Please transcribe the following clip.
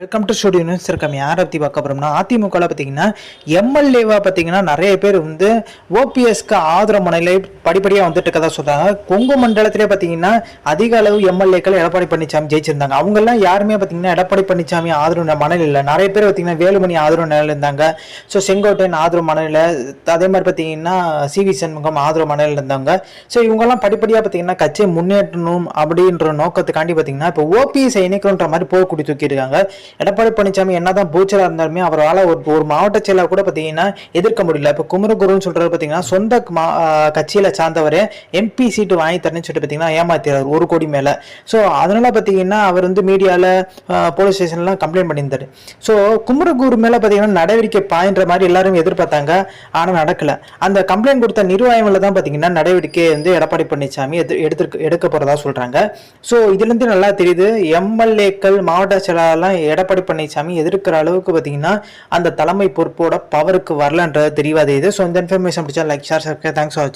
Welcome to studio news இருக்கம் யாரை பற்றி பார்க்க போகிறோம்னா அதிமுகவில் பார்த்தீங்கன்னா எம்எல்ஏவாக பார்த்தீங்கன்னா நிறைய பேர் வந்து ஓபிஎஸ்க்கு ஆதரவு முனையில படிப்படியாக வந்துட்டு இருக்கதா சொல்கிறாங்க கொங்கு மண்டலத்திலே பார்த்தீங்கன்னா அதிக அளவு எம்எல்ஏக்கள் எடப்பாடி பழனிசாமி ஜெயிச்சிருந்தாங்க. அவங்கெல்லாம் யாருமே பார்த்தீங்கன்னா எடப்பாடி பழனிசாமி ஆதரவு மனநிலை இல்லை. நிறைய பேர் பார்த்தீங்கன்னா வேலுமணி ஆதரவு நிலையில் இருந்தாங்க. ஸோ செங்கோட்டையன் ஆதரவு மனநிலை அதே மாதிரி பார்த்தீங்கன்னா சி வி சண்முகம் ஆதரவு மனநிலையில் இருந்தாங்க. ஸோ இவங்கெல்லாம் படிப்படியாக பார்த்தீங்கன்னா கட்சியை முன்னேற்றணும் அப்படின்ற நோக்கத்துக்காண்டி பார்த்தீங்கன்னா இப்போ ஓபிஎஸ் இணைக்கணுன்ற மாதிரி போக குடி தூக்கியிருக்காங்க எடப்பாடி பழனிசாமி என்னதான் பூச்சரா இருந்தாலுமே அவரால் ஒரு ஒரு மாவட்ட செயலர் கூட பார்த்தீங்கன்னா எதிர்க்க முடியல. இப்போ குமரகுருன்னு சொல்றது பார்த்தீங்கன்னா சொந்த மா ஆஹ் கட்சியில சார்ந்தவரே எம்பி சீட்டு வாங்கி தரேன்னு சொல்லிட்டு பார்த்தீங்கன்னா ஏமாத்திறாரு ஒரு கோடி மேல. ஸோ அதனால பார்த்தீங்கன்னா அவர் வந்து மீடியாவில் போலீஸ் ஸ்டேஷன்லாம் கம்ப்ளைண்ட் பண்ணியிருந்தாரு. ஸோ குமரகுரு மேல பார்த்தீங்கன்னா நடவடிக்கை பாயின்ற மாதிரி எல்லாரும் எதிர்பார்த்தாங்க. ஆனால் நடக்கல. அந்த கம்ப்ளைண்ட் கொடுத்த நிர்வாகங்களில் தான் பார்த்தீங்கன்னா நடவடிக்கை வந்து எடப்பாடி பழனிசாமி எது எடுத்து எடுக்க போறதா சொல்றாங்க. ஸோ இதுலேருந்து நல்லா தெரியுது. எம்எல்ஏக்கள் மாவட்ட செயலாளர்லாம் எடப்பாடி பழனிசாமி எதிர்க்கிற அளவுக்கு பார்த்தீங்கன்னா அந்த தலைமை பொறுப்போட பவருக்கு வரலன்றது தெரியாது. இது ஸோ இந்த இன்ஃபர்மேஷன் பிடிச்சா லைக் ஷேர் தேங்க்ஸ் ஃபார்